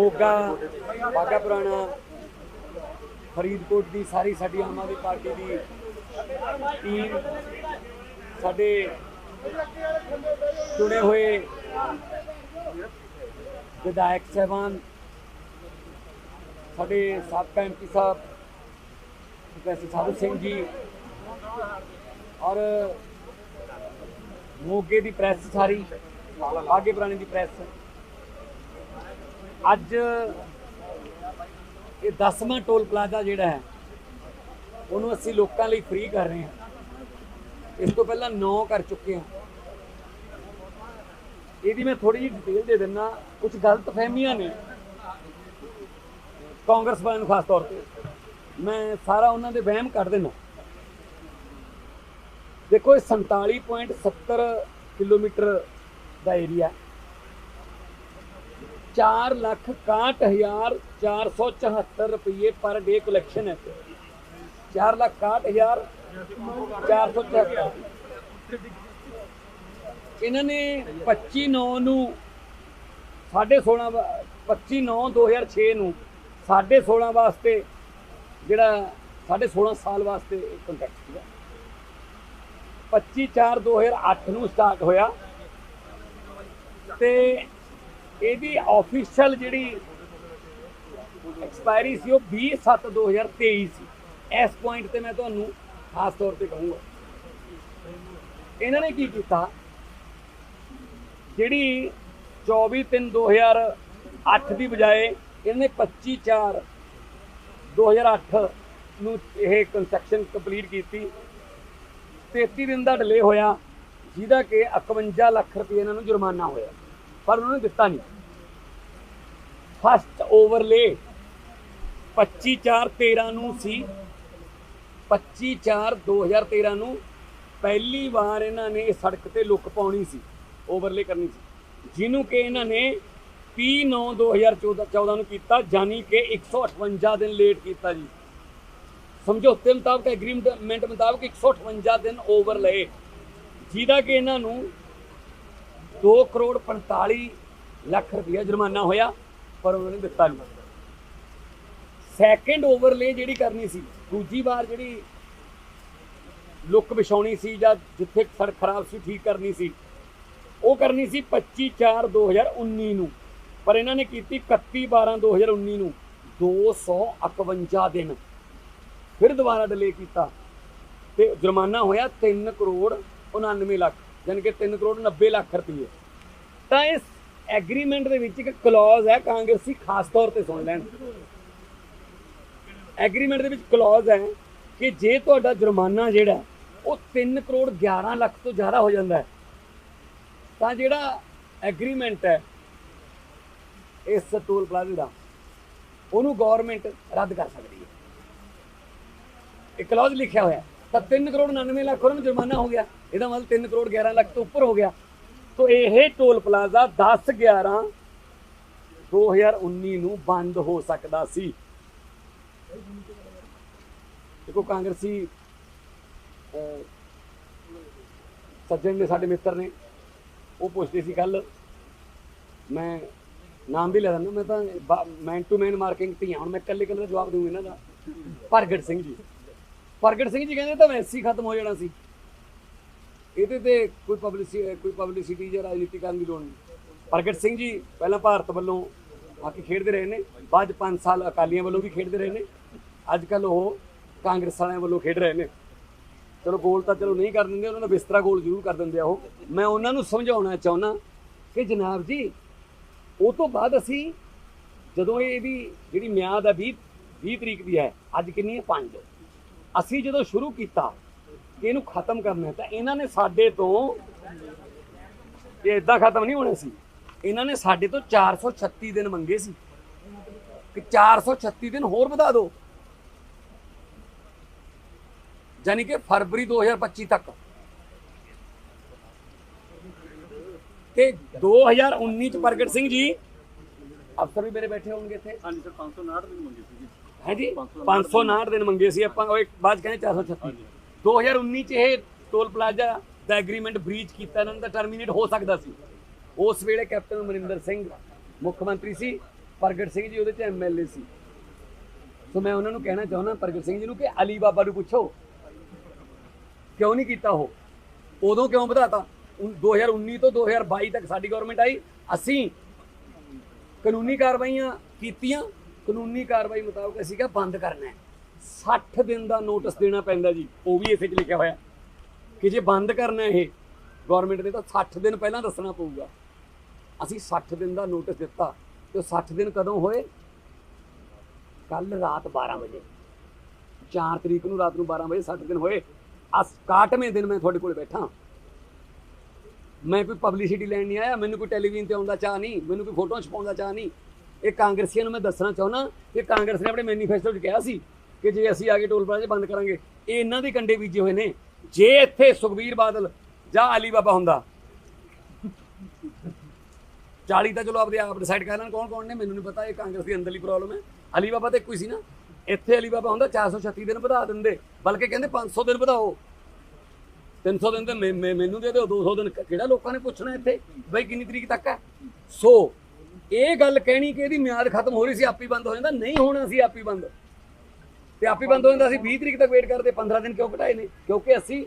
ਮੋਗਾ ਬਾਗਾ ਪੁਰਾਣਾ, ਫਰੀਦਕੋਟ ਦੀ ਸਾਰੀ ਸਾਡੀ ਆਮ ਆਦਮੀ ਪਾਰਟੀ ਦੀ ਟੀਮ ਸਾਡੇ ਚੁਣੇ ਹੋਏ ਵਿਧਾਇਕ ਸਹਿਬਾਨ, ਸਾਡੇ ਸਾਬਕਾ ਐਮਪੀ ਸਾਹਿਬ ਪ੍ਰੋਫੈਸਰ ਸਾਧੂ ਸਿੰਘ ਜੀ ਔਰ ਮੋਗੇ ਦੀ ਪ੍ਰੈਸ ਸਾਰੀ ਬਾਗੇ ਪੁਰਾਣੇ ਦੀ ਪ੍ਰੈਸ ਅੱਜ ਇਹ 10ਵਾਂ ਟੋਲ ਪਲਾਜ਼ਾ ਜਿਹੜਾ ਹੈ, ਉਹਨੂੰ ਅਸੀਂ ਲੋਕਾਂ ਲਈ ਫ੍ਰੀ ਕਰ ਰਹੇ ਹਾਂ। ਇਸ ਤੋਂ ਪਹਿਲਾਂ 9 ਕਰ ਚੁੱਕੇ ਹਾਂ। ਇਹਦੀ ਮੈਂ ਥੋੜੀ ਜਿਹੀ ਡਿਟੇਲ ਦੇ ਦਿੰਨਾ ਕੁਝ ਗਲਤ ਫਹਿਮੀਆਂ ਨੇ ਕਾਂਗਰਸ ਵਾਲਿਆਂ ਨੂੰ ਖਾਸ ਤੌਰ ਤੇ। ਮੈਂ ਸਾਰਾ ਉਹਨਾਂ ਦੇ ਵਹਿਮ ਕੱਢ ਦੇਣਾ ਦੇਖੋ, ਇਹ 47.70 ਕਿਲੋਮੀਟਰ ਦਾ ਏਰੀਆ 4 ਲੱਖ 61474 ਰੁਪਏ ਪਰ ਡੇ ਕਲੈਕਸ਼ਨ ਹੈ। 4 ਲੱਖ 61474 ਇਹਨਾਂ ਨੇ 25 9 ਨੂੰ 16.5 25 9 2006 ਨੂੰ 16.5 ਵਾਸਤੇ ਜਿਹੜਾ 16.5 ਸਾਲ ਵਾਸਤੇ ਕੰਟਰੈਕਟ ਸੀਗਾ। 25 4 2008 ਨੂੰ ਸਟਾਰਟ ਹੋਇਆ। ਤੇ ਇਹਦੀ ਆਫੀਸ਼ੀਅਲ ਜਿਹੜੀ ਐਕਸਪਾਇਰੀ ਸੀ ਉਹ 20 7 2023 ਸੀ। ਇਸ ਪੁਆਇੰਟ ਤੇ ਮੈਂ ਤੁਹਾਨੂੰ ਖਾਸ ਤੌਰ ਤੇ ਕਹੂੰਗਾ। ਇਹਨਾਂ ਨੇ ਕੀ ਕੀਤਾ? ਜਿਹੜੀ 24 3 2008 ਦੀ ਬਜਾਏ ਇਹਨੇ 25 4 2008 ਨੂੰ ਇਹ ਕੰਸਟਰਕਸ਼ਨ ਕੰਪਲੀਟ ਕੀਤੀ। 33 ਦਿਨ ਦਾ ਡਿਲੇ ਹੋਇਆ, ਜਿਹਦਾ ਕਿ 51 ਲੱਖ ਰੁਪਏ ਇਹਨਾਂ ਨੂੰ ਜੁਰਮਾਨਾ ਹੋਇਆ। ਪਰ ਉਹਨਾਂ ਨੇ ਦਿੱਤਾ ਨਹੀਂ। ਫਸਟ ਓਵਰਲੇ 25 4 13 ਨੂੰ ਸੀ। 25 4 2013 ਨੂੰ ਪਹਿਲੀ ਵਾਰ ਇਹਨਾਂ ਨੇ ਸੜਕ ਤੇ ਲੁੱਕ ਪਾਉਣੀ ਸੀ ਓਵਰਲੇ ਕਰਨੀ ਸੀ। ਜਿਹਨੂੰ ਕਿ ਇਹਨਾਂ ਨੇ 30 9 2014 14 ਨੂੰ ਕੀਤਾ ਜਾਨੀ ਕਿ 158 ਦਿਨ ਲੇਟ ਕੀਤਾ ਜੀ। ਸਮਝੌਤੇ ਮੁਤਾਬਕ ਐਗਰੀਮੈਂਟ ਮੁਤਾਬਕ 158 ਦਿਨ ਓਵਰ ਲਏ। ਜਿਹਦਾ ਕਿ ਇਹਨਾਂ ਨੂੰ 2 ਕਰੋੜ 45 ਲੱਖ ਰੁਪਇਆ ਜੁਰਮਾਨਾ ਹੋਇਆ, ਪਰ ਉਹਨਾਂ ਨੇ ਦਿੱਤਾ ਨਹੀਂ ਸੈਕੰਡ ਓਵਰਲੇ ਜਿਹੜੀ ਕਰਨੀ ਸੀ, ਦੂਜੀ ਵਾਰ ਜਿਹੜੀ ਲੁੱਕ ਵਿਛਾਉਣੀ ਸੀ ਜਾਂ ਜਿੱਥੇ ਸੜਕ ਖਰਾਬ ਸੀ, ਠੀਕ ਕਰਨੀ ਸੀ, ਉਹ ਕਰਨੀ ਸੀ 25 4 2019 ਨੂੰ। ਪਰ ਇਹਨਾਂ ਨੇ ਕੀਤੀ 31 12 2019 ਨੂੰ 251 ਦਿਨ। ਫਿਰ ਦੁਬਾਰਾ ਡਿਲੇ ਕੀਤਾ ਤੇ ਜੁਰਮਾਨਾ ਹੋਇਆ 3 ਕਰੋੜ 99 ਲੱਖ। ਯਾਨੀ ਕਿ 3 ਕਰੋੜ 90 ਲੱਖ ਰੁਪਏ ਤਾਂ ਇਸ ਐਗਰੀਮੈਂਟ ਦੇ ਵਿੱਚ ਇੱਕ ਕਲੌਜ਼ ਹੈ ਕਾਂਗਰਸੀ ਖਾਸ ਤੌਰ ਤੇ ਸੁਣ ਲੈਣ। ਐਗਰੀਮੈਂਟ ਦੇ ਵਿੱਚ ਕਲੌਜ਼ ਹੈ ਕਿ ਜੇ ਤੁਹਾਡਾ ਜੁਰਮਾਨਾ ਜਿਹੜਾ, ਉਹ 3 ਕਰੋੜ 11 ਲੱਖ ਤੋਂ ਜ਼ਿਆਦਾ ਹੋ ਜਾਂਦਾ ਹੈ। ਤਾਂ ਜਿਹੜਾ ਐਗਰੀਮੈਂਟ ਹੈ, ਇਸ ਟੋਲ ਪਲਾਜ਼ੇ ਦਾ, ਉਹਨੂੰ ਗਵਰਨਮੈਂਟ ਰੱਦ ਕਰ ਸਕਦੀ ਹੈ। ਇਹ ਕਲੌਜ਼ ਲਿਖਿਆ ਹੋਇਆ ਤਾਂ 3 ਕਰੋੜ 99 ਲੱਖ ਉਹਨਾਂ ਨੂੰ ਜੁਰਮਾਨਾ ਹੋ ਗਿਆ। ਇਹਦਾ ਮਤਲਬ 3 ਕਰੋੜ 11 ਲੱਖ ਤੋਂ ਉੱਪਰ ਹੋ ਗਿਆ। ਤੋਂ ਇਹ ਟੋਲ ਪਲਾਜ਼ਾ 10 11 2019 ਨੂੰ ਬੰਦ ਹੋ ਸਕਦਾ ਸੀ। ਦੇਖੋ, ਕਾਂਗਰਸੀ ਸੱਜਣ ਨੇ ਸਾਡੇ ਮਿੱਤਰ ਨੇ, ਉਹ ਪੁੱਛਦੇ ਸੀ ਕੱਲ ਮੈਂ ਨਾਮ ਵੀ ਲੈ ਦਿੰਦਾ ਮੈਂ ਤਾਂ ਮੈਨ ਟੂ ਮੈਨ ਮਾਰਕਿੰਗ ਧੀਆਂ, ਹੁਣ ਮੈਂ ਇਕੱਲੇ ਇਕੱਲੇ ਜਵਾਬ ਦਊਂਗਾ ਇਹਨਾਂ ਦਾ। ਪ੍ਰਗਟ ਸਿੰਘ ਜੀ। ਪ੍ਰਗਟ ਸਿੰਘ ਜੀ ਕਹਿੰਦੇ ਤਾਂ ਵੈਸੇ ਹੀ ਖਤਮ ਹੋ ਜਾਣਾ ਸੀ। ਇਹਦੇ ਤੇ ਕੋਈ ਪਬਲਿਸਿਟੀ ਕੋਈ ਪਬਲਿਸਿਟੀ ਜਾਂ ਰਾਜਨੀਤੀ ਕਰਨ ਦੀ ਲੋੜ ਨਹੀਂ। ਪ੍ਰਗਟ ਸਿੰਘ ਜੀ ਪਹਿਲਾਂ ਭਾਰਤ ਵੱਲੋਂ ਹਾਕੀ ਖੇਡਦੇ ਰਹੇ ਨੇ। ਬਾਅਦ 5 ਸਾਲ ਅਕਾਲੀਆਂ ਵੱਲੋਂ ਵੀ ਖੇਡਦੇ ਰਹੇ ਨੇ। ਅੱਜ ਕੱਲ ਉਹ ਕਾਂਗਰਸ ਵਾਲਿਆਂ ਵੱਲੋਂ ਖੇਡ ਰਹੇ ਨੇ। ਚਲੋ ਗੋਲ ਤਾਂ ਚਲੋ ਨਹੀਂ ਕਰ ਦਿੰਦੇ, ਉਹਨਾਂ ਦਾ ਬਿਸਤਰਾ ਗੋਲ ਜ਼ਰੂਰ ਕਰ ਦਿੰਦੇ ਆ ਉਹ। ਮੈਂ ਉਹਨਾਂ ਨੂੰ ਸਮਝਾਉਣਾ ਚਾਹੁੰਦਾ ਕਿ ਜਨਾਬ ਜੀ, ਉਹ ਤੋਂ ਬਾਅਦ ਅਸੀਂ ਜਦੋਂ ਇਹ ਇਹਦੀ ਜਿਹੜੀ ਮਿਆਦ ਆ 20 20 ਤਰੀਕ ਦੀ ਹੈ, ਅੱਜ ਕਿੰਨੀ ਹੈ? 5 ਅਸੀਂ ਜਦੋਂ ਸ਼ੁਰੂ ਕੀਤਾ ਕਿ ਇਹਨੂੰ ਖਤਮ ਕਰਨਾ ਤਾਂ ਇਹਨਾਂ ਨੇ ਸਾਡੇ ਤੋਂ ਇਹ ਇਦਾਂ ਖਤਮ ਨਹੀਂ ਹੋਣਾ ਸੀ। ਇਹਨਾਂ ਨੇ ਸਾਡੇ ਤੋਂ 436 ਦਿਨ ਮੰਗੇ ਸੀ। ਕਿ 436 ਦਿਨ ਹੋਰ ਵਧਾ ਦਿਓ। ਯਾਨੀ ਕਿ ਫਰਵਰੀ 2025 ਤੱਕ। ਤੇ 2019 ਚ ਪ੍ਰਗਟ ਸਿੰਘ ਜੀ, ਅਫਸਰ ਵੀ ਮੇਰੇ ਬੈਠੇ ਹੋਣਗੇ ਇੱਥੇ। ਹਾਂਜੀ, ਸਰ 559 ਦਿਨ ਮੰਗੇ ਸੀ ਜੀ। ਹੈ ਜੀ? 559 ਦਿਨ ਮੰਗੇ ਸੀ ਆਪਾਂ ਉਹ ਇੱਕ ਬਾਅਦ 'ਚ ਕਹਿੰਦੇ 436 2019 ਚ ਇਹ ਟੋਲ ਪਲਾਜ਼ਾ ਦਾ ਐਗਰੀਮੈਂਟ ਬ੍ਰੀਚ ਕੀਤਾ ਇਹਨਾਂ ਦਾ ਟਰਮੀਨੇਟ ਹੋ ਸਕਦਾ ਸੀ। ਉਸ ਵੇਲੇ ਕੈਪਟਨ ਅਮਰਿੰਦਰ ਸਿੰਘ ਮੁੱਖ ਮੰਤਰੀ ਸੀ ਪ੍ਰਗਟ ਸਿੰਘ ਜੀ ਉਹਦੇ ਚ ਐਮਐਲਏ ਸੀ। ਸੋ ਮੈਂ ਉਹਨਾਂ ਨੂੰ ਕਹਿਣਾ ਚਾਹੁੰਦਾ ਪ੍ਰਗਟ ਸਿੰਘ ਜੀ ਨੂੰ ਕਿ ਅਲੀ ਬਾਬਾ ਨੂੰ ਪੁੱਛੋ। ਕਿਉਂ ਨਹੀਂ ਕੀਤਾ ਉਹ? ਉਦੋਂ ਕਿਉਂ ਵਧਾਤਾ? ਉਨ- 2019 ਤੋਂ 2022 ਤੱਕ ਸਾਡੀ ਗਵਰਨਮੈਂਟ ਆਈ। ਅਸੀਂ ਕਾਨੂੰਨੀ ਕਾਰਵਾਈਆਂ ਕੀਤੀਆਂ ਕਾਨੂੰਨੀ ਕਾਰਵਾਈ ਮੁਤਾਬਕ ਅਸੀਂ ਕਿਹਾ ਬੰਦ ਕਰਨਾ ਹੈ। 60 ਦਿਨ ਦਾ ਨੋਟਿਸ ਦੇਣਾ ਪੈਂਦਾ ਜੀ, ਉਹ ਵੀ ਇਸੇ 'ਚ ਲਿਖਿਆ ਹੋਇਆ। ਕਿ ਜੇ ਬੰਦ ਕਰਨਾ ਇਹ ਗਵਰਨਮੈਂਟ ਨੇ ਤਾਂ 60 ਦਿਨ ਪਹਿਲਾਂ ਦੱਸਣਾ ਪਊਗਾ। ਅਸੀਂ 60 ਦਿਨ ਦਾ ਨੋਟਿਸ ਦਿੱਤਾ, ਤੇ ਉਹ 60 ਦਿਨ ਕਦੋਂ ਹੋਏ? ਕੱਲ ਰਾਤ 12 ਵਜੇ। 4 ਤਰੀਕ ਨੂੰ ਰਾਤ ਨੂੰ 12 ਵਜੇ 60 ਦਿਨ ਹੋਏ। ਅਸ 61ਵੇਂ ਦਿਨ ਮੈਂ ਤੁਹਾਡੇ ਕੋਲ ਬੈਠਾ। ਮੈਂ ਕੋਈ ਪਬਲਿਸਿਟੀ ਲੈਣ ਨਹੀਂ ਆਇਆ, ਮੈਨੂੰ ਕੋਈ ਟੈਲੀਵਿਜ਼ਨ ਤੇ ਆਉਂਦਾ ਚਾਹ ਨਹੀਂ, ਮੈਨੂੰ ਕੋਈ ਫੋਟੋਆਂ ਛਪਾਉਂਦਾ ਚਾਹ ਨਹੀਂ। ਇਹ ਕਾਂਗਰਸੀਆਂ ਨੂੰ ਮੈਂ ਦੱਸਣਾ ਚਾਹੁੰਦਾ ਕਿ ਕਾਂਗਰਸ ਨੇ ਆਪਣੇ ਮੈਨੀਫੈਸਟੋ 'ਚ ਕਿਹਾ ਸੀ ਕਿ ਜੇ ਅਸੀਂ ਆ ਕੇ ਟੋਲ ਪਲਾਜ਼ੇ ਬੰਦ ਕਰਾਂਗੇ, ਇਹ ਇਹਨਾਂ ਦੇ ਕੰਡੇ ਬੀਜੇ ਹੋਏ ਨੇ। ਜੇ ਇੱਥੇ ਸੁਖਬੀਰ ਬਾਦਲ ਜਾਂ ਅਲੀ ਬਾਬਾ ਹੁੰਦਾ 40 ਤਾਂ ਚਲੋ ਆਪਦੇ ਆਪ ਡਿਸਾਈਡ ਕਰ ਲੈਣ ਕੌਣ ਕੌਣ ਨੇ, ਮੈਨੂੰ ਨਹੀਂ ਪਤਾ, ਇਹ ਕਾਂਗਰਸ ਦੀ ਅੰਦਰਲੀ ਪ੍ਰੋਬਲਮ ਹੈ। ਅਲੀ ਬਾਬਾ ਤੇ ਕੋਈ ਸੀ ਨਾ। ਇੱਥੇ ਅਲੀ ਬਾਬਾ ਹੁੰਦਾ 436 ਦਿਨ ਵਧਾ ਦਿੰਦੇ, ਬਲਕਿ ਕਹਿੰਦੇ 500 ਦਿਨ ਵਧਾਓ। 300 ਦਿਨ ਤੇ ਮੈਂ- ਮੈਨੂੰ ਦੇ ਦਿਓ 200 ਦਿਨ ਕਿਹੜਾ ਲੋਕਾਂ ਨੇ ਪੁੱਛਣਾ ਇੱਥੇ? ਬਈ ਕਿੰਨੀ ਤਰੀਕ ਤੱਕ ਹੈ? ਸੋ ਇਹ ਗੱਲ ਕਹਿਣੀ ਕਿ ਇਹਦੀ ਮਿਆਦ ਖਤਮ ਹੋ ਰਹੀ ਸੀ, ਆਪੀ ਬੰਦ ਹੋ ਜਾਂਦਾ। ਨਹੀਂ ਹੋਣਾ ਸੀ, ਆਪੀ ਬੰਦ। ਤੇ ਆਪੀ ਬੰਦ ਹੋ ਜਾਂਦਾ ਸੀ 20 ਤਰੀਕ ਤੱਕ ਵੇਟ ਕਰਦੇ 15 ਦਿਨ ਕਿਉਂ ਘਟਾਏ ਨੇ? ਕਿਉਂਕਿ ਅਸੀਂ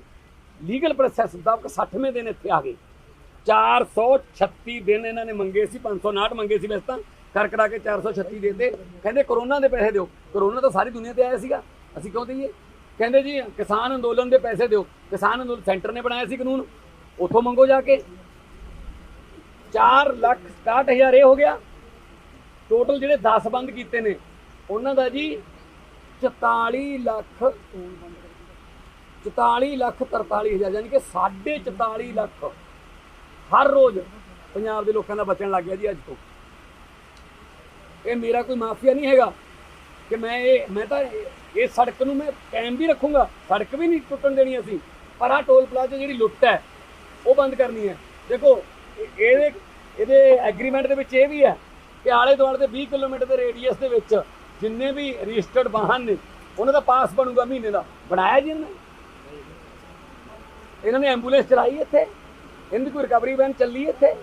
ਲੀਗਲ ਪ੍ਰੋਸੈਸ ਮੁਤਾਬਕ 60ਵੇਂ ਦਿਨ ਇੱਥੇ ਆ ਗਏ। 436 ਦਿਨ ਇਹਨਾਂ ਨੇ ਮੰਗੇ ਸੀ 559 ਮੰਗੇ ਸੀ ਵੈਸੇ ਤਾਂ, ਕਰ ਕਰਾ ਕੇ 436 ਦੇਤੇ। ਕਹਿੰਦੇ ਕਰੋਨਾ ਦੇ ਪੈਸੇ ਦਿਓ। ਕਰੋਨਾ ਤਾਂ ਸਾਰੀ ਦੁਨੀਆ ਤੇ ਆਇਆ ਸੀਗਾ। ਅਸੀਂ ਕਿਉਂ ਦਈਏ? ਕਹਿੰਦੇ ਜੀ, ਕਿਸਾਨ ਅੰਦੋਲਨ ਦੇ ਪੈਸੇ ਦਿਓ। ਕਿਸਾਨ ਅੰਦੋਲਨ ਸੈਂਟਰ ਨੇ ਬਣਾਇਆ ਸੀ ਕਾਨੂੰਨ। ਉੱਥੋਂ ਮੰਗੋ ਜਾ ਕੇ। 4 ਲੱਖ 61000 ਇਹ ਹੋ ਗਿਆ। ਟੋਟਲ ਜਿਹੜੇ 10 ਬੰਦ ਕੀਤੇ ਨੇ, ਉਹਨਾਂ ਦਾ ਜੀ 44 ਲੱਖ 44 ਲੱਖ 43 ਹਜ਼ਾਰ, ਯਾਨੀ ਕਿ 44 ਲੱਖ ਹਰ ਰੋਜ਼ ਪੰਜਾਬ ਦੇ ਲੋਕਾਂ ਦਾ ਬਚਣ ਲੱਗ ਗਿਆ ਜੀ ਅੱਜ ਤੋਂ। ਇਹ ਮੇਰਾ ਕੋਈ ਮਾਫੀਆ ਨਹੀਂ ਹੈਗਾ ਕਿ ਮੈਂ ਇਹ, ਮੈਂ ਤਾਂ ਇਹ ਸੜਕ ਨੂੰ ਮੈਂ ਕਾਇਮ ਵੀ ਰੱਖੂੰਗਾ, ਸੜਕ ਵੀ ਨਹੀਂ ਟੁੱਟਣ ਦੇਣੀ ਅਸੀਂ, ਪਰ ਆ ਟੋਲ ਪਲਾਜ਼ਾ ਜਿਹੜੀ ਲੁੱਟ ਹੈ, ਉਹ ਬੰਦ ਕਰਨੀ ਹੈ। ਦੇਖੋ ਇਹਦੇ ਇਹਦੇ ਐਗਰੀਮੈਂਟ ਦੇ ਵਿੱਚ ਇਹ ਵੀ ਹੈ ਕਿ ਆਲੇ ਦੁਆਲੇ ਦੇ 20 ਕਿਲੋਮੀਟਰ ਦੇ ਰੇਡੀਅਸ ਦੇ ਵਿੱਚ ਜਿੰਨੇ ਵੀ ਰਜਿਸਟਰਡ ਵਾਹਨ ਨੇ ਉਹਨਾਂ ਦਾ ਪਾਸ ਬਣੂਗਾ ਮਹੀਨੇ ਦਾ। ਬਣਾਇਆ ਜੀ ਇਹਨਾਂ ਨੇ? ਇਹਨਾਂ ਨੇ ਐਂਬੂਲੈਂਸ ਚਲਾਈ ਇੱਥੇ? ਇਹਨਾਂ ਦੀ ਕੋਈ ਰਿਕਵਰੀ ਵੈਨ ਚੱਲੀ ਇੱਥੇ?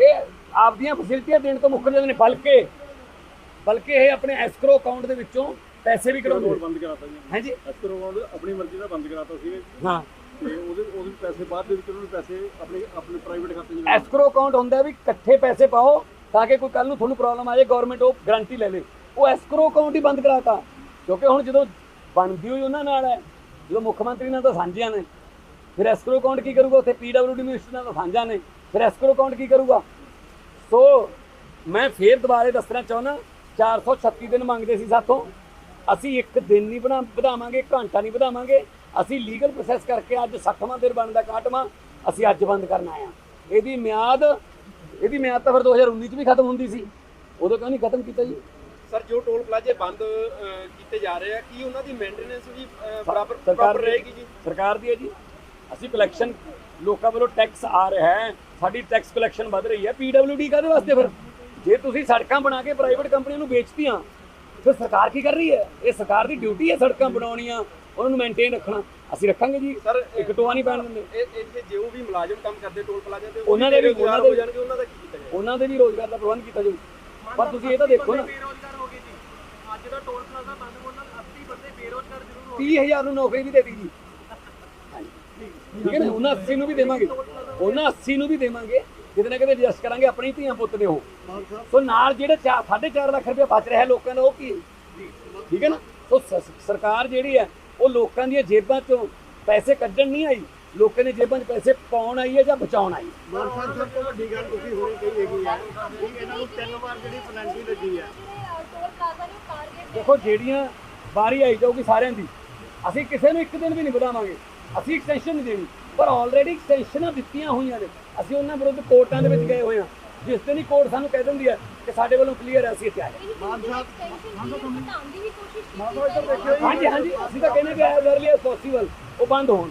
ਇਹ ਆਪਦੀਆਂ ਫੈਸਿਲਿਟੀਆਂ ਦੇਣ ਤੋਂ ਮੁੱਕਰ ਜਾਂਦੇ ਨੇ ਬਲਕਿ ਬਲਕਿ ਇਹ ਆਪਣੇ ਐਸਕਰੋ ਅਕਾਊਂਟ ਦੇ ਵਿੱਚੋਂ ਪੈਸੇ ਵੀ ਕਢਾਉਂਦੇ ਬੰਦ ਕਰਾਤਾ ਜੀ। ਹੈ ਜੀ ਅਸਕਰ ਉਹ ਆਪਣੀ ਮਰਜ਼ੀ ਦਾ ਬੰਦ ਕਰਾਤਾ ਸੀ। ਹਾਂ। ਤੇ ਉਹਦੇ ਉਹਦੇ ਪੈਸੇ ਬਾਅਦ ਦੇ ਵਿੱਚ ਉਹਨਾਂ ਨੇ ਪੈਸੇ ਆਪਣੇ ਆਪਣੇ ਪ੍ਰਾਈਵੇਟ ਖਾਤੇ 'ਚ ਐਸਕਰੋ ਅਕਾਊਂਟ ਹੁੰਦਾ ਵੀ ਇਕੱਠੇ ਪੈਸੇ ਪਾਓ ਤਾਂ ਕਿ ਕੋਈ ਕੱਲ ਨੂੰ ਤੁਹਾਨੂੰ ਪ੍ਰੋਬਲਮ ਆ ਜਾਏ ਗਵਰਨਮੈਂਟ ਉਹ ਗਾਰੰਟੀ ਲੈ ਲੇ। ਉਹ ਐਸਕਰੋ ਅਕਾਊਂਟ ਹੀ ਬੰਦ ਕਰਾਤਾ। ਕਿਉਂਕਿ ਹੁਣ ਜਦੋਂ ਬਣਦੀ ਹੋਈ ਉਹਨਾਂ ਨਾਲ ਹੈ, ਜਦੋਂ ਮੁੱਖ ਮੰਤਰੀ ਨਾਲ ਤਾਂ ਸਾਂਝੀਆਂ ਨੇ, ਫਿਰ ਐਸਕਰੋ ਅਕਾਊਂਟ ਕੀ ਕਰੂਗਾ? ਉੱਥੇ ਪੀਡਬਲਯੂਡੀ ਮਿਨਿਸਟਰ ਨਾਲ ਤਾਂ ਸਾਂਝਾ ਨੇ। ਫਿਰ ਐਸਕਰੋ ਅਕਾਊਂਟ ਕੀ ਕਰੂਗਾ? ਸੋ ਮੈਂ ਫੇਰ ਦੁਬਾਰੇ ਦੱਸਣਾ ਚਾਹੁੰਦਾ 436 ਦਿਨ ਮੰਗਦੇ ਸੀ ਸਾਥੋਂ। ਅਸੀਂ ਇੱਕ ਦਿਨ ਨਹੀਂ ਬਣਾ, ਵਧਾਵਾਂਗੇ ਘੰਟਾ ਨਹੀਂ ਵਧਾਵਾਂਗੇ। ਅਸੀਂ ਲੀਗਲ ਪ੍ਰੋਸੈਸ ਕਰਕੇ ਅੱਜ 60ਵਾਂ ਦਿਨ ਬਣਦਾ 61ਵਾਂ ਅਸੀਂ ਅੱਜ ਬੰਦ ਕਰਨ ਆਏ ਹਾਂ। ਇਹਦੀ ਮਿਆਦ ਇਹਦੀ ਮਿਆਦ ਤਾਂ ਫਿਰ 2019 ਚ ਵੀ ਖਤਮ ਹੁੰਦੀ ਸੀ। ਉਦੋਂ ਕਿਉਂ ਨਹੀਂ ਖਤਮ ਕੀਤਾ ਜੀ? ਸਰ ਜੋ ਟੋਲ ਪਲਾਜ਼ੇ ਬੰਦ ਕੀਤੇ ਜਾ ਰਹੇ ਆ ਕੀ ਉਹਨਾਂ ਦੀ ਮੇਨਟੇਨੈਂਸ ਵੀ ਬਰਾਬਰ ਦੀ- ਰਹੇਗੀ ਜੀ? ਸਰਕਾਰ ਦੀ ਹੈ ਜੀ। ਅਸੀਂ ਕਲੈਕਸ਼ਨ ਲੋਕਾਂ ਵੱਲੋਂ ਟੈਕਸ ਆ ਰਿਹਾ ਹੈ। ਸਾਡੀ ਟੈਕਸ ਕਲੈਕਸ਼ਨ ਵੱਧ ਰਹੀ ਹੈ। ਪੀਡਬਲਯੂਡੀ ਕਾਹਦੇ ਵਾਸਤੇ ਫਿਰ? ਜੇ ਤੁਸੀਂ ਸੜਕਾਂ ਬਣਾ ਕੇ ਪ੍ਰਾਈਵੇਟ ਕੰਪਨੀਆਂ ਨੂੰ ਵੇਚਤੀਆਂ ਫਿਰ ਸਰਕਾਰ ਕੀ ਕਰ ਰਹੀ ਹੈ? ਇਹ ਸਰਕਾਰ ਦੀ ਡਿਊਟੀ ਹੈ ਸੜਕਾਂ ਬਣਾਉਣੀਆਂ। ਉਹਨਾਂ ਨੂੰ ਮੇਨਟੇਨ ਰੱਖਣਾ। ਅਸੀਂ ਰੱਖਾਂਗੇ ਜੀ ਸਰ ਇੱਕ ਟੋਆ ਨਹੀਂ ਪੈਣ ਦਿੰਦੇ। ਇਹ ਇੱਥੇ ਜੋ ਵੀ ਮੁਲਾਜ਼ਮ ਕੰਮ ਕਰਦੇ ਟੋਲ ਪਲਾਜ਼ੇ ਤੇ ਉਹਨਾਂ ਦੇ ਵੀ- ਉਹਨਾਂ ਦੇ ਹੋ ਜਾਣਗੇ ਉਹਨਾਂ ਦਾ ਕੀ ਕੀਤਾ ਜਾਏ? ਉਹਨਾਂ ਦੇ ਵੀ ਰੋਜ਼ਗਾਰ ਦਾ ਪ੍ਰਬੰਧ ਕੀਤਾ ਜਾਊ। ਪਰ ਤੁਸੀਂ ਇਹ ਤਾਂ ਦੇਖੋ ਨਾ। ਬੇਰੋਜ਼ਗਾਰ ਹੋ ਗਏ ਜੀ। ਅੱਜ ਦਾ ਟੋਲ ਪਲਾਜ਼ਾ ਬੰਦ ਹੋਣ ਨਾਲ 80 ਬੰਦੇ ਬੇਰੋਜ਼ਗਾਰ ਜ਼ਰੂਰ ਹੋ 30000 ਨੂੰ ਨੌਕਰੀ ਵੀ ਦੇ ਦਿੱਤੀ ਜੀ। ਠੀਕ ਹੈ ਨਾ? ਉਹਨਾਂ 80 ਨੂੰ ਵੀ ਦੇਵਾਂਗੇ। ਉਹਨਾਂ 80 ਨੂੰ ਵੀ ਦੇਵਾਂਗੇ। ਕਿਤੇ ਨਾ ਕਿਤੇ ਐਡਜਸਟ ਕਰਾਂਗੇ ਆਪਣੀ ਧੀਆਂ ਪੁੱਤ ਦੇ ਉਹ। ਸੋ ਨਾਲ ਜਿਹੜੇ 4.5 ਲੱਖ ਰੁਪਏ ਬਚ ਰਿਹਾ ਲੋਕਾਂ ਦਾ ਉਹ ਕੀ ਹੈ? ਠੀਕ ਹੈ ਨਾ? ਸ- ਸਰਕਾਰ ਜਿਹੜੀ ਹੈ ਉਹ ਲੋਕਾਂ ਦੀਆਂ ਜੇਬਾਂ ਚੋਂ ਪੈਸੇ ਕੱਢਣ ਨਹੀਂ ਆਈ। ਲੋਕਾਂ ਦੇ ਜੇਬਾਂ 'ਚ ਪੈਸੇ ਪਾਉਣ ਆਈ ਹੈ ਜਾਂ ਬਚਾਉਣ ਆਈ ਹੈ। ਮਾਨ ਸਾਹਿਬ ਸਭ ਤੋਂ ਵੱਡੀ ਗੱਲ ਤੁਸੀਂ ਹੁਣੇ ਕਹੀ ਹੈਗੀ ਹੈ ਕਿ ਇਹਨਾਂ ਨੂੰ ਤਿੰਨ ਵਾਰ ਜਿਹੜੀ ਪਲੈਨਟੀ ਲੱਗੀ ਹੈ ਟੋਲ ਪਲਾਜ਼ਾ ਨੂੰ ਟਾਰਗੇਟ ਦੇਖੋ ਜਿਹੜੀਆਂ ਵਾਰੀ ਆਈ ਜਾਊਗੀ ਸਾਰਿਆਂ ਦੀ ਅਸੀਂ ਕਿਸੇ ਨੂੰ ਇੱਕ ਦਿਨ ਵੀ ਨਹੀਂ ਵਧਾਵਾਂਗੇ। ਅਸੀਂ ਐਕਸਟੈਂਸ਼ਨ ਨਹੀਂ ਦੇਣੀ ਪਰ ਆਲਰੇਡੀ ਐਕਸਟੈਂਸ਼ਨਾਂ ਦਿੱਤੀਆਂ ਹੋਈਆਂ ਨੇ। ਅਸੀਂ ਉਹਨਾਂ ਵਿਰੁੱਧ ਕੋਰਟਾਂ ਦੇ ਵਿੱਚ ਗਏ ਹੋਏ ਹਾਂ। ਜਿਸ ਦਿਨ ਹੀ ਕੋਰਟ ਸਾਨੂੰ ਕਹਿ ਦਿੰਦੀ ਹੈ ਕਿ ਸਾਡੇ ਵੱਲੋਂ ਕਲੀਅਰ ਹੈ ਅਸੀਂ ਇੱਥੇ ਆਏ ਮਾਨ ਸਾਹਿਬ ਘਟਾਉਣ ਦੀ ਵੀ ਕੋਸ਼ਿਸ਼ ਕੀਤੀ ਹੈ ਹਾਂਜੀ ਹਾਂਜੀ ਅਸੀਂ ਤਾਂ ਕਹਿੰਦੇ ਕਿ ਐਜ਼ ਅਰਲੀ ਐਜ਼ ਪੋਸੀਬਲ ਉਹ ਬੰਦ ਹੋਣ।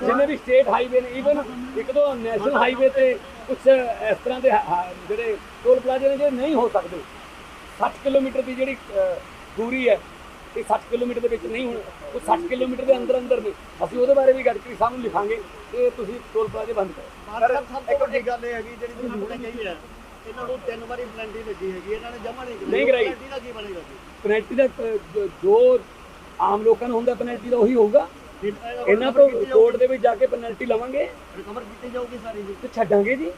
ਜਿੰਨੇ ਵੀ ਸਟੇਟ ਹਾਈਵੇ ਨੇ ਈਵਨ ਇੱਕ ਦੋ ਨੈਸ਼ਨਲ ਹਾਈਵੇ ਤੇ ਕੁਝ ਇਸ ਤਰ੍ਹਾਂ ਦੇ ਜਿਹੜੇ ਟੋਲ ਪਲਾਜ਼ੇ ਨੇ ਜਿਹੜੇ ਨਹੀਂ ਹੋ ਸਕਦੇ 60 ਕਿਲੋਮੀਟਰ ਦੀ ਜਿਹੜੀ ਦੂਰੀ ਹੈ ਇਹ 60 ਕਿਲੋਮੀਟਰ ਦੇ ਵਿੱਚ ਨਹੀਂ ਹੋਣ ਉਹ 60 ਕਿਲੋਮੀਟਰ ਦੇ ਅੰਦਰ ਅੰਦਰ ਨੇ। ਅਸੀਂ ਉਹਦੇ ਬਾਰੇ ਵੀ ਗਡਕਰੀ ਸਾਹਿਬ ਨੂੰ ਲਿਖਾਂਗੇ ਕਿ ਤੁਸੀਂ ਟੋਲ ਪਲਾਜ਼ੇ ਬੰਦ ਕਰੋ। ਸਾਹਿਬ ਸਭ ਤੋਂ ਵੱਡੀ ਗੱਲ ਇਹ ਹੈਗੀ ਜਿਹੜੀ ਤੁਸੀਂ ਹੁਣੇ ਕਹੀ ਹੈ ਇਹਨਾਂ ਨੂੰ ਤਿੰਨ ਵਾਰੀ ਪਲੈਂਟੀ ਲੱਗੀ ਹੈਗੀ ਇਹਨਾਂ ਨੇ ਜਮਾ ਨਹੀਂ ਨਹੀਂ ਕਰਾਈ। ਪਲੈਂਟੀ ਦਾ ਕੀ ਬਣੇਗਾ ਜੀ? ਪੈਨਲਟੀ ਦਾ ਜੋ- ਆਮ ਲੋਕਾਂ ਨੂੰ ਹੁੰਦਾ ਪੈਨਲਟੀ ਦਾ ਉਹੀ ਹੋਊਗਾ। ਇਹਨਾਂ ਤੋਂ ਕੋਰਟ ਦੇ ਵਿੱਚ ਜਾ ਕੇ ਪੈਨਲਟੀ ਲਵਾਂਗੇ। ਰਿਕਵਰ ਕੀਤੀ ਜਾਊਗੀ ਸਾਰੀ ਜੀ। ਤੇ ਛੱਡਾਂਗੇ ਜੀ।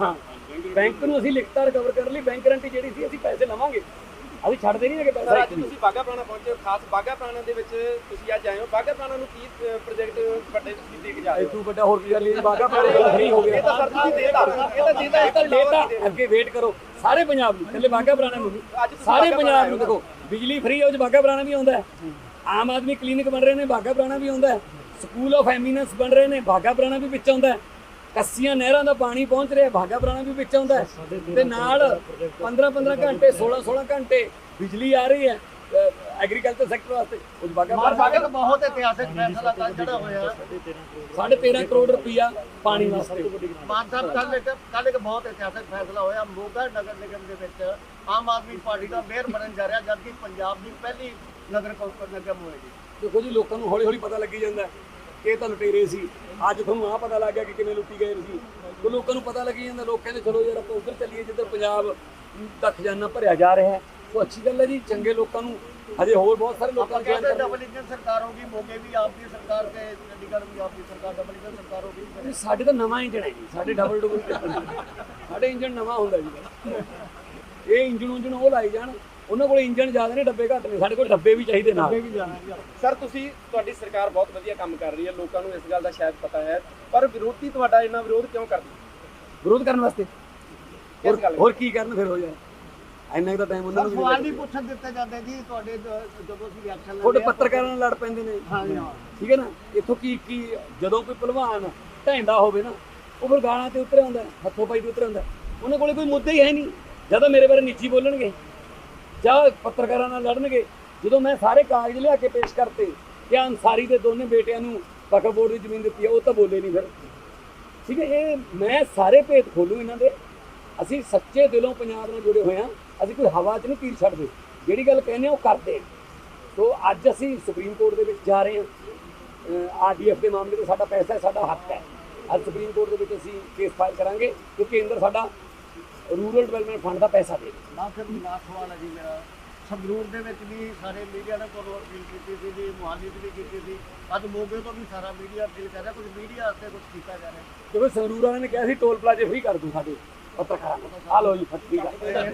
ਹਾਂ। ਬੈਂਕ ਨੂੰ ਅਸੀਂ ਲਿਖਤਾ ਰਿਕਵਰ ਕਰਨ ਲਈ ਬੈਂਕ ਗਰੰਟੀ ਜਿਹੜੀ ਸੀ ਅਸੀਂ ਪੈਸੇ ਲਵਾਂਗੇ। ਅਸੀਂ ਛੱਡਦੇ ਨਹੀਂ ਹੈਗੇ ਪੈਸਾ। ਅੱਜ ਤੁਸੀਂ ਬਾਗਾ ਪੁਰਾਣਾ ਪਹੁੰਚੇ ਖਾਸ ਬਾਗਾ ਪੁਰਾਣਾ ਦੇ ਵਿੱਚ ਤੁਸੀਂ ਅੱਜ ਆਏ ਹੋ। ਬਾਗਾ ਪੁਰਾਣਾ ਨੂੰ ਕੀ ਪ੍ਰੋਜੈਕਟ ਵੱਡੇ ਤੁਸੀਂ ਦੇ ਕੇ ਜਾ ਰਹੇ ਇਹ ਹੋ? ਤੂੰ ਵੱਡਾ ਹੋਰ ਕੀ ਕਰ ਲਈ ਬਾਗਾ ਪਰ ਫ੍ਰੀ ਹੋ ਗਿਆ। ਇਹ ਤਾਂ ਸਰ ਤੁਸੀਂ ਦੇਤਾ। ਇਹ ਤਾਂ ਜਿੰਦਾ ਇਹ ਤਾਂ ਡੇਟਾ ਅੱਗੇ ਵੇਟ ਕਰੋ। ਸਾਰੇ ਪੰਜਾਬ ਨੂੰ ਥੱਲੇ ਬਾਗਾ ਪੁਰਾਣਾ ਨੂੰ ਸਾਰੇ ਪੰਜਾਬ ਨੂੰ ਪੁਰਾਣਾ ਦੇਖੋ। ਬਿਜਲੀ ਫ੍ਰੀ ਹੋ ਚ ਬਾਗਾ ਪੁਰਾਣਾ ਵੀ ਆਉਂਦਾ ਆਮ ਆਦਮੀ ਕਲੀਨਿਕ ਬਣ ਰਹੇ ਨੇ ਬਾਗਾ ਪੁਰਾਣਾ ਵੀ ਆਉਂਦਾ ਸਕੂਲ ਆਫ ਐਮੀਨੈਂਸ ਬਣ ਰਹੇ ਨੇ ਬਾਗਾ ਪੁਰਾਣਾ ਵੀ ਵਿੱਚ ਆਉਂਦਾ ਕੱਸੀਆਂ ਨਹਿਰਾਂ ਦਾ ਪਾਣੀ ਪਹੁੰਚ ਰਿਹਾ ਬਾਗਾ ਪੁਰਾਣਾ ਵੀ ਵਿੱਚ ਆਉਂਦਾ ਹੈ। ਤੇ ਨਾਲ 15 15 ਘੰਟੇ 16 16 ਘੰਟੇ ਬਿਜਲੀ ਆ ਰਹੀ ਹੈ ਐਗਰੀਕਲਚਰ ਸੈਕਟਰ ਵਾਸਤੇ। ਉਹ ਬਾਗਾ ਮਾਰ ਬਹੁਤ ਇਤਿਹਾਸਕ ਫੈਸਲਾ ਤਾਂ ਜਿਹੜਾ ਹੋਇਆ। ਸਾਢੇ 13 ਕਰੋੜ ਰੁਪਈਆ ਪਾਣੀ ਵਾਸਤੇ। ਮਾਨ ਸਾਹਿਬ ਕੱਲ ਇੱਕ ਕੱਲ ਇੱਕ ਬਹੁਤ ਇਤਿਹਾਸਕ ਫੈਸਲਾ ਹੋਇਆ। ਮੋਗਾ ਨਗਰ ਨਿਗਮ ਦੇ ਵਿੱਚ ਆਮ ਆਦਮੀ ਪਾਰਟੀ ਦਾ ਮੇਅਰ ਬਣਨ ਜਾ ਰਿਹਾ ਜਦਕਿ ਪੰਜਾਬ ਦੀ ਪਹਿਲੀ ਨਗਰ ਕੌਂਸਲ ਨਿਗਮ ਹੋਏਗੀ। ਦੇਖੋ ਜੀ ਲੋਕਾਂ ਨੂੰ ਹੌਲੀ ਹੌਲੀ ਪਤਾ ਲੱਗੀ ਜਾਂਦਾ ਹੈ ਕਿ ਇਹ ਤਾਂ ਲੁਟੇਰੇ ਸੀ। ਅੱਜ ਤੁਹਾਨੂੰ ਆ ਪਤਾ ਲੱਗ ਗਿਆ ਕਿ ਕਿਵੇਂ ਲੁੱਟੀ ਗਏ ਸੀ ਉਹ ਲੋਕਾਂ ਨੂੰ ਪਤਾ ਲੱਗੀ ਜਾਂਦਾ ਲੋਕ ਕਹਿੰਦੇ ਚਲੋ ਯਾਰ ਆਪਾਂ ਉੱਧਰ ਚੱਲੀਏ ਜਿੱਧਰ ਪੰਜਾਬ ਦਾ ਖਜ਼ਾਨਾ ਭਰਿਆ ਜਾ ਰਿਹਾ ਹੈ। ਸੋ ਅੱਛੀ ਗੱਲ ਹੈ ਜੀ ਚੰਗੇ ਲੋਕਾਂ ਨੂੰ ਹਜੇ ਹੋਰ ਬਹੁਤ ਸਾਰੇ ਲੋਕਾਂ ਨੂੰ ਕਹਿੰਦੇ ਡਬਲ ਇੰਜਨ ਸਰਕਾਰ ਹੋਗੀ ਮੋਗੇ ਵੀ ਆਪ ਦੀ ਸਰਕਾਰ ਤੇ ਚੰਡੀਗੜ੍ਹ ਵੀ ਆਪ ਦੀ ਸਰਕਾਰ ਡਬਲ ਇੰਜਨ ਸਰਕਾਰ ਹੋਗੀ ਸਾਡੇ ਤਾਂ ਨਵਾਂ ਇੰਜਣ ਹੈ ਜੀ ਸਾਡੇ ਡਬਲ ਡਬਲ ਸਾਡੇ ਇੰਜਣ ਨਵਾਂ ਹੁੰਦਾ ਜੀ। ਇਹ ਇੰਜਣ ਉਂਜਣ ਉਹ ਲਾਈ ਜਾਣ। ਉਹਨਾਂ ਕੋਲ ਇੰਜਣ ਜ਼ਿਆਦਾ ਨੇ ਡੱਬੇ ਘੱਟ ਨੇ ਸਾਡੇ ਕੋਲ ਡੱਬੇ ਵੀ ਚਾਹੀਦੇ ਨਾਲ। ਸਰ ਤੁਸੀਂ ਤੁਹਾਡੀ ਸਰਕਾਰ ਬਹੁਤ ਵਧੀਆ ਕੰਮ ਕਰ ਰਹੀ ਹੈ ਲੋਕਾਂ ਨੂੰ ਇਸ ਗੱਲ ਦਾ ਸ਼ਾਇਦ ਪਤਾ ਹੈ ਪਰ ਵਿਰੋਧੀ ਤੁਹਾਡਾ ਇੰਨਾ ਵਿਰੋਧ ਕਿਉਂ ਕਰਦੀ? ਵਿਰੋਧ ਕਰਨ ਵਾਸਤੇ? ਹੋਰ ਹੋਰ ਕੀ ਕਰਨ ਫਿਰ ਹੋ ਜਾਏ? ਇੰਨਾ ਤਾਂ ਟਾਈਮ ਉਹਨਾਂ ਨੂੰ ਸਵਾਲ ਨਹੀਂ ਪੁੱਛਣ ਦਿੱਤੇ ਜਾਂਦੇ ਜੀ ਤੁਹਾਡੇ ਜਦੋਂ ਅਸੀਂ ਰਿਐਕਸ਼ਨ ਤੁਹਾਡੇ ਪੱਤਰਕਾਰਾਂ ਨਾਲ ਲੜ ਪੈਂਦੇ ਨੇ। ਹਾਂ ਠੀਕ ਹੈ ਨਾ? ਇੱਥੋਂ ਕੀ ਕੀ ਜਦੋਂ ਕੋਈ ਪਹਿਲਵਾਨ ਢੈਂਦਾ ਹੋਵੇ ਨਾ ਉਹ ਫਿਰ ਗਾਲਾਂ ਤੇ ਉਤਰ ਆਉਂਦਾ ਹੱਥੋਂ ਪਾਈ ਤੇ ਉਤਰ ਆਉਂਦਾ ਉਹਨਾਂ ਕੋਲੇ ਕੋਈ ਮੁੱਦਾ ਹੀ ਹੈ ਨਹੀਂ। ਜਦੋਂ ਮੇਰੇ ਬਾਰੇ ਨਿੱਜੀ ਬੋਲਣਗੇ ਜਾਂ ਪੱਤਰਕਾਰਾਂ ਨਾਲ ਲੜਨਗੇ, ਜਦੋਂ ਮੈਂ ਸਾਰੇ ਕਾਗਜ਼ ਲਿਆ ਕੇ ਪੇਸ਼ ਕਰਤੇ ਕਿ ਅਨਸਾਰੀ ਦੇ ਦੋਨੇ ਬੇਟਿਆਂ ਨੂੰ ਪਕੜ ਬੋਰਡ ਦੀ ਜ਼ਮੀਨ ਦਿੱਤੀ ਹੈ, ਉਹ ਤਾਂ ਬੋਲੇ ਨਹੀਂ ਫਿਰ। ਠੀਕ ਹੈ, ਇਹ ਮੈਂ ਸਾਰੇ ਭੇਤ ਖੋਲੂ ਇਹਨਾਂ ਦੇ। ਅਸੀਂ ਸੱਚੇ ਦਿਲੋਂ ਪੰਜਾਬ ਨਾਲ ਜੁੜੇ ਹੋਏ ਹਾਂ, ਅਸੀਂ ਕੋਈ ਹਵਾ 'ਚ ਨਹੀਂ ਤੀਰ ਛੱਡਦੇ। ਜਿਹੜੀ ਗੱਲ ਕਹਿੰਦੇ ਆ, ਉਹ ਕਰਦੇ ਹਾਂ ਸੋ ਅੱਜ ਅਸੀਂ ਸੁਪਰੀਮ ਕੋਰਟ ਦੇ ਵਿੱਚ ਜਾ ਰਹੇ ਹਾਂ। ਆਰਡੀਐਫ ਦੇ ਮਾਮਲੇ ਤੇ ਸਾਡਾ ਪੈਸਾ ਹੈ, ਸਾਡਾ ਹੱਕ ਹੈ। ਅੱਜ ਸੁਪਰੀਮ ਕੋਰਟ ਦੇ ਵਿੱਚ ਅਸੀਂ ਕੇਸ ਫਾਈਲ ਕਰਾਂਗੇ, ਕਿਉਂਕਿ ਕੇਂਦਰ ਸਾਡਾ ਰੂਰਲ ਡਿਵੈਲਪਮੈਂਟ ਫੰਡ ਦਾ ਪੈਸਾ ਦੇ ਰਿਹਾ। ਨਾ ਫਿਰ ਨਾ ਸਵਾਲ ਹੈ ਜੀ ਮੇਰਾ। ਸੰਗਰੂਰ ਦੇ ਵਿੱਚ ਵੀ ਸਾਰੇ ਮੀਡੀਆ ਨੇ ਕੋਲ ਅਪੀਲ ਕੀਤੀ ਸੀ ਜੀ ਮੁਹਾਲੀ 'ਚ ਵੀ ਕੀਤੀ ਸੀ। ਅੱਜ ਮੋਗੇ ਤੋਂ ਵੀ ਸਾਰਾ ਮੀਡੀਆ ਅਪੀਲ ਕਰ ਰਿਹਾ ਕੁਝ ਮੀਡੀਆ ਵਾਸਤੇ ਕੁਝ ਕੀਤਾ ਜਾ ਰਿਹਾ। ਕਿਉਂਕਿ ਸੰਗਰੂਰ ਵਾਲਿਆਂ ਨੇ ਕਿਹਾ ਸੀ ਟੋਲ ਪਲਾਜ਼ੇ ਫ੍ਰੀ ਕਰ ਦੂੰ ਸਾਡੇ ਪੱਤਰਕਾਰਾਂ ਨੂੰ। ਆ ਲਓ ਜੀ ਫੱਟੀ ਗੱਲ